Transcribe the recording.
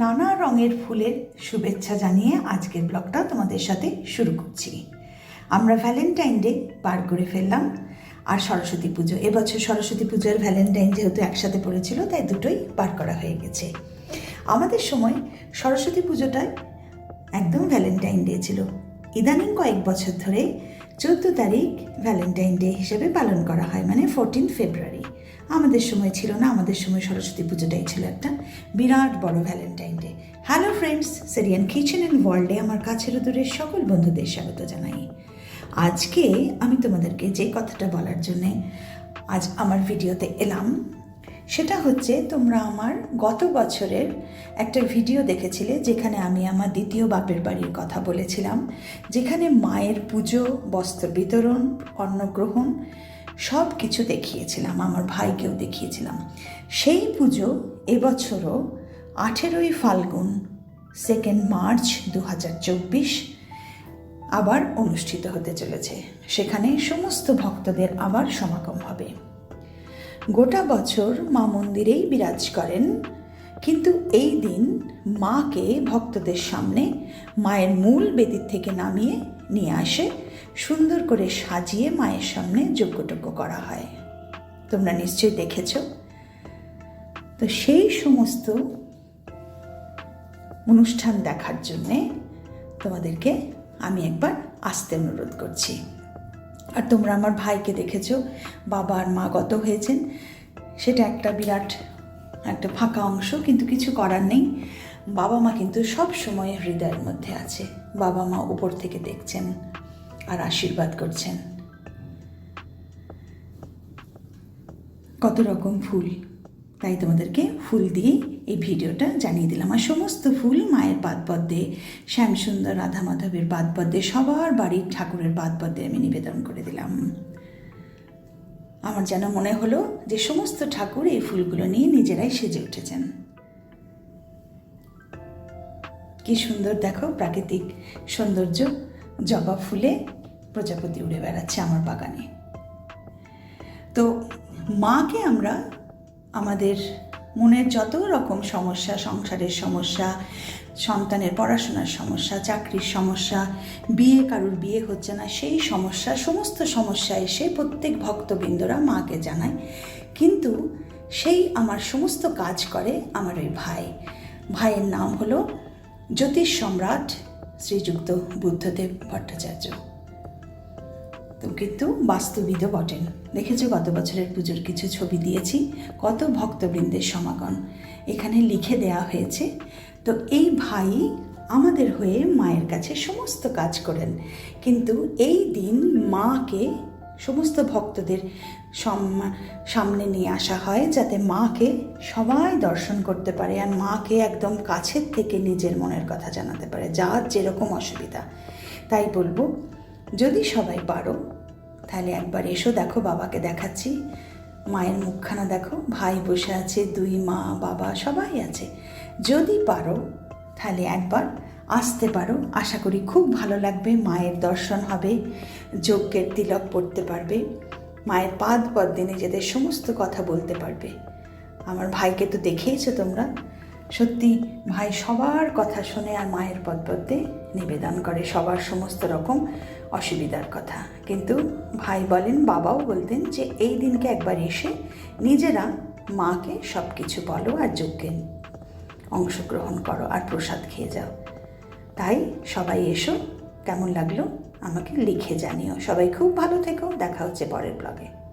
নানা রঙের ফুলের শুভেচ্ছা জানিয়ে আজকের ব্লগটা তোমাদের সাথে শুরু করছি। আমরা ভ্যালেন্টাইন ডে পার করে ফেললাম, আর সরস্বতী পুজো। এবছর সরস্বতী পুজোর ভ্যালেন্টাইন যেহেতু একসাথে পড়েছিল, তাই দুটোই পার করা হয়ে গেছে। আমাদের সময় সরস্বতী পুজোটায় একদম ভ্যালেন্টাইন ডে ছিল। ইদানিং কয়েক বছর ধরে চোদ্দ তারিখ ভ্যালেন্টাইন ডে হিসেবে পালন করা হয় মানে ফোরটিন ফেব্রুয়ারি আমাদের সময় ছিল না, আমাদের সময় সরস্বতী পুজোটাই ছিল একটা বিরাট বড় ভ্যালেন্টাইন ডে হ্যালো ফ্রেন্ডস সেরিয়ান কিচেন অ্যান্ড ওয়ার্ল্ডে আমার কাছের দূরের সকল বন্ধুদের স্বাগত জানাই। আজকে আমি তোমাদেরকে যে কথাটা বলার জন্যে আজ আমার ভিডিওতে এলাম, সেটা হচ্ছে তোমরা আমার গত বছরের একটা ভিডিও দেখেছিলে যেখানে আমি আমার দ্বিতীয় বাপের বাড়ির কথা বলেছিলাম, যেখানে মায়ের পুজো, বস্ত্র বিতরণ, অন্নগ্রহণ সব কিছু দেখিয়েছিলাম, আমার ভাইকেও দেখিয়েছিলাম। সেই পুজো এবছরও আঠেরোই ফাল্গুন সেকেন্ড মার্চ দু হাজার চব্বিশ আবার অনুষ্ঠিত হতে চলেছে। সেখানে সমস্ত ভক্তদের আবার সমাগম হবে। গোটা বছর মা মন্দিরেই বিরাজ করেন কিন্তু এই দিন মাকে ভক্তদের সামনে মায়ের মূল বেদির থেকে নামিয়ে নিয়ে আসে, সুন্দর করে সাজিয়ে মায়ের সামনে যজ্ঞটজ্ঞ করা হয়। তোমরা নিশ্চয়ই দেখেছ। তো সেই সমস্ত অনুষ্ঠান দেখার জন্যে তোমাদেরকে আমি একবার আসতে অনুরোধ করছি। আর তোমরা আমার ভাইকে দেখেছ, বাবা আর মা গত হয়েছেন, সেটা একটা বিরাট একটা ফাঁকা অংশ, কিন্তু কিছু করার নেই। বাবা মা কিন্তু সব সময় হৃদয়ের মধ্যে আছে। বাবা মা উপর থেকে দেখছেন আর আশীর্বাদ করছেন। কত রকম ফুল। তাই তোমাদেরকে ফুল দিয়ে এই ভিডিওটা জানিয়ে দিলাম। আর সমস্ত ফুল মায়ের পাদপদ্মে শ্যামসুন্দর রাধা মাধবের পাদপদ্মে সবার বাড়ির ঠাকুরের পাদপদ্মে আমি নিবেদন করে দিলাম। আমার যেন মনে হলো যে সমস্ত ঠাকুর এই ফুলগুলো নিয়ে নিজেরাই সেজে উঠেছেন। কি সুন্দর দেখো প্রাকৃতিক সৌন্দর্য। জবা ফুলে প্রজাপতি উড়ে বেড়াচ্ছে আমার বাগানে। তো মাকে আমরা আমাদের মনের যত রকম সমস্যা, সংসারের সমস্যা, সন্তানের পড়াশোনার সমস্যা, চাকরির সমস্যা, বিয়ে কারুর বিয়ে হচ্ছে না, সেই সমস্যা, সমস্ত সমস্যা এসে প্রত্যেক ভক্তবৃন্দরা মাকে জানায়। কিন্তু সেই আমার সমস্ত কাজ করে আমার ওই ভাই। ভাইয়ের নাম হলো জ্যোতিষ সম্রাট শ্রীযুক্ত বুদ্ধদেব ভট্টাচার্য। তো কিন্তু বাস্তবিদও বটেন। দেখেছ গত বছরের পুজোর কিছু ছবি দিয়েছি, কত ভক্তবৃন্দের সমাগম। এখানে লিখে দেয়া হয়েছে, তো এই ভাই আমাদের হয়ে মায়ের কাছে সমস্ত কাজ করেন। কিন্তু এই দিন মাকে সমস্ত ভক্তদের সামনে নিয়ে আসা হয় যাতে মাকে সবাই দর্শন করতে পারে আর মাকে একদম কাছের থেকে নিজের মনের কথা জানাতে পারে। যার যেরকম অসুবিধা। তাই বলব যদি সবাই পারো, তাহলে একবার এসো দেখো, বাবাকে দেখাচ্ছি। মায়ের মুখখানা দেখো, ভাই বসে আছে, দুই মা, বাবা সবাই আছে। যদি পারো, তাহলে একবার আসতে পারো। আশা করি খুব ভালো লাগবে, মায়ের দর্শন হবে, যজ্ঞের তিলক পড়তে পারবে, মায়ের পাদ পদ্মে নিজেদের সমস্ত কথা বলতে পারবে। আমার ভাইকে তো দেখেইছো তোমরা সত্যি, ভাই সবার কথা শুনে আর মায়ের পদপদ্মে নিবেদন করে সবার সমস্ত রকম অসুবিধার কথা। কিন্তু ভাই বলেন, বাবাও বলতেন যে এই দিনকে একবার এসে নিজেরা মাকে সব কিছু বলো আর যজ্ঞে অংশগ্রহণ করো আর প্রসাদ খেয়ে যাও। তাই সবাই এসো, কেমন লাগল আমাকে লিখে জানিও। সবাই খুব ভালো থেকো। দেখা হচ্ছে পরের ব্লগে